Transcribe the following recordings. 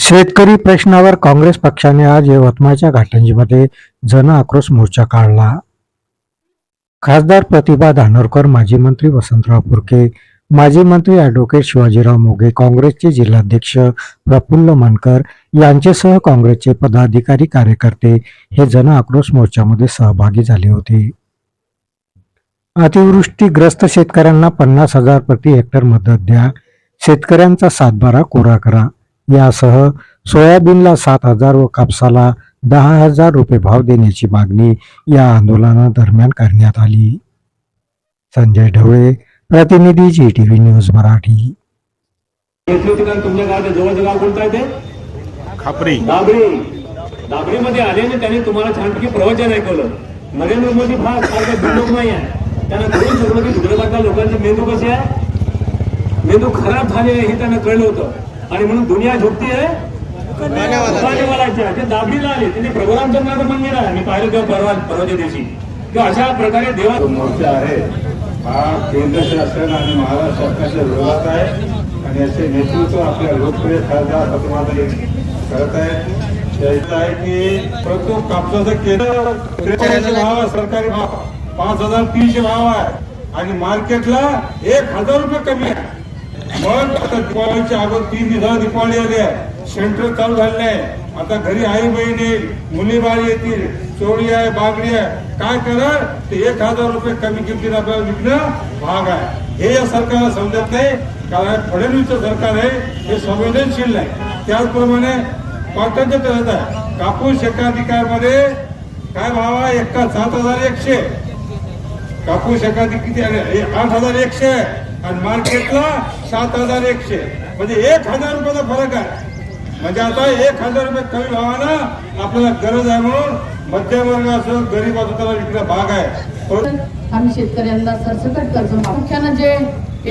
शेतकरी प्रश्नावर काँग्रेस पक्षाने आज यवतमाळच्या घाटंजीमध्ये जन आक्रोश मोर्चा काढला. खासदार प्रतिभा धानोरकर माजी मंत्री वसंतराव पुरके माजी मंत्री ॲडव्होकेट शिवाजीराव मोघे काँग्रेसचे जिल्हाध्यक्ष प्रफुल्ल मनकर यांच्यासह काँग्रेसचे पदाधिकारी कार्यकर्ते हे जन आक्रोश मोर्चामध्ये सहभागी झाले होते. अतिवृष्टीग्रस्त शेतकऱ्यांना पन्नास हजार प्रति हेक्टर मदत द्या. शेतकऱ्यांचा सातबारा कोरा करा. यासह सोयाबीनला सात हजार व कापसाला दहा हजार रुपये भाव देण्याची मागणी या आंदोलनादरम्यान करण्यात आली. संजय ढवळे प्रतिनिधी जी टीव्ही न्यूज मराठी. घेतली होती कारण तुमच्या गावाच्या जवळचं गाव कोणतं आहे ते खापरी. दाबरी. दाबरीमध्ये आले आणि त्यांनी तुम्हाला छानपैकी प्रवचन ऐकवलं. नरेंद्र मोदी फार फार बिंदूक नाही आहे त्यांना कळून शकलो की विदर्भातल्या लोकांचे मेंदू कसे आहे? मेंदू खराब झाले हे त्यांना कळलं होतं. आणि म्हणून दुनिया झोपती आहे. ते दाबरीला आले त्यांनी प्रभुरामचंद्राचं मंदिर आहे. मी पाहिलं तेव्हा परवा परवाच्या दिवशी. किंवा अशा प्रकारे देवा आहे. हा केंद्र शासन आणि महाराष्ट्र शासनाच्या विरोधात आहे आणि याचे नेतृत्व आपल्या लोकप्रिय खासदार पद्मावती करत आहे. त्याचं आहे की परंतु कापसाचं केंद्र त्रेचाळीसशे भाव आहे सरकारी भाव. पाच हजार तीनशे भाव आहे. आणि मार्केटला एक हजार रुपये कमी आहे. मग आता दिवाळीच्या अगोदर तीन दिवसाला दिवाळी आली आहे. सेंटर चालू झालेले आहे. आता घरी आई बहीण येईल मुली बाळ येतील चोळी आहे बागडी आहे काय करणार ते एक हजार रुपये कमी किमतीत आपल्याला विकणं भाग आहे. हे या सरकारला समजत नाही. कारण फडणवीसचं सरकार आहे हे संवेदनशील नाही. त्याचप्रमाणे कॉटनचं करत आहे कापूस शेकाधिकारमध्ये काय भाव आहे? एका सात हजार एकशे. कापूस एखादी किती? आहे आठ हजार एकशे. आहे आणि मार्केटला सात हजार एकशे. म्हणजे एक हजार रुपयाचा फरक आहे. म्हणजे आता एक हजार रुपये कमी भावानं आपल्याला गरज आहे म्हणून मध्यम वर्ग असं गरीब असं त्याला भाग आहे. आम्ही शेतकऱ्यांना सरसकट कर्ज मुख्यानं जे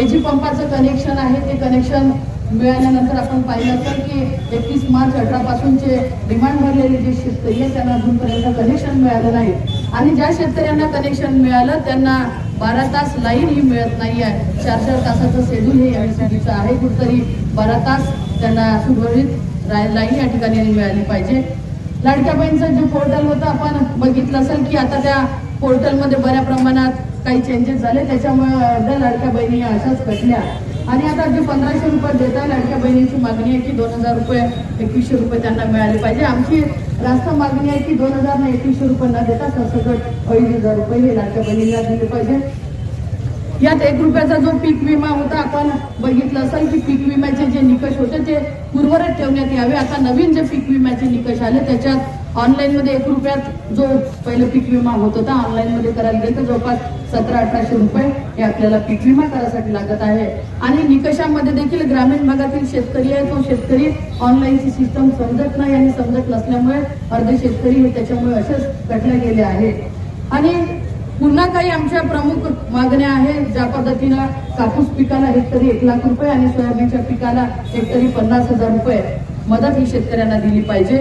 एजी पंपाचं कनेक्शन आहे ते कनेक्शन मिळाल्यानंतर आपण पाहिलं तर की एकतीस मार्च अठरा पासूनचे डिमांड भरलेले जे शेतकरी आहेत त्यांना अजूनपर्यंत कनेक्शन मिळालं नाही. आणि ज्या शेतकऱ्यांना कनेक्शन मिळालं त्यांना बारा तास लाईन ही मिळत नाही आहे. चार चार तासाचं शेड्यूल हे यासाठीचं आहे. कुठतरी बारा तास त्यांना सुरळीत रा- या ठिकाणी मिळाली पाहिजे. लाडक्या बहिणीचा जो पोर्टल होता आपण बघितलं असेल की आता त्या पोर्टलमध्ये बऱ्या प्रमाणात काही चेंजेस झाले. त्याच्यामुळे अर्ध्या लाडक्या बहिणी अशाच कटल्या आणि आता जे पंधराशे रुपये देत आहे लाडक्या बहिणीची मागणी आहे की दोन हजार रुपये एकवीसशे रुपये त्यांना मिळाले पाहिजे. आमची जास्त मागणी आहे की दोन हजार ना एकवीसशे रुपये न देता सरसकट अडीच हजार रुपये हे लाडक्या बहिणीला दिले पाहिजे. यात एक रुपयाचा जो पीक विमा होता आपण बघितलं असेल की पीक विम्याचे जे निकष होते ते पूर्वरत ठेवण्यात यावे. आता नवीन जे पीक विम्याचे निकष आले त्याच्यात ऑनलाईनमध्ये एक रुपयात जो पहिले पीक विमा होत होता ऑनलाईनमध्ये करायला गेलं तर जवळपास सतरा अठराशे रुपये हे आपल्याला पीक विमा करायसाठी लागत आहे. आणि निकषामध्ये देखील ग्रामीण भागातील शेतकरी आहे तो शेतकरी ऑनलाईनची सिस्टम समजत नाही आणि समजत नसल्यामुळे अर्धे शेतकरी हे त्याच्यामुळे असेच कटले गेले आहेत. आणि पुन्हा काही आमच्या प्रमुख मागण्या आहेत ज्या पद्धतीनं कापूस पिकाला हेक्टरी एक लाख रुपये आणि सोयाबीनच्या पिकाला हेक्टरी पन्नास हजार रुपये मदत ही शेतकऱ्यांना दिली पाहिजे.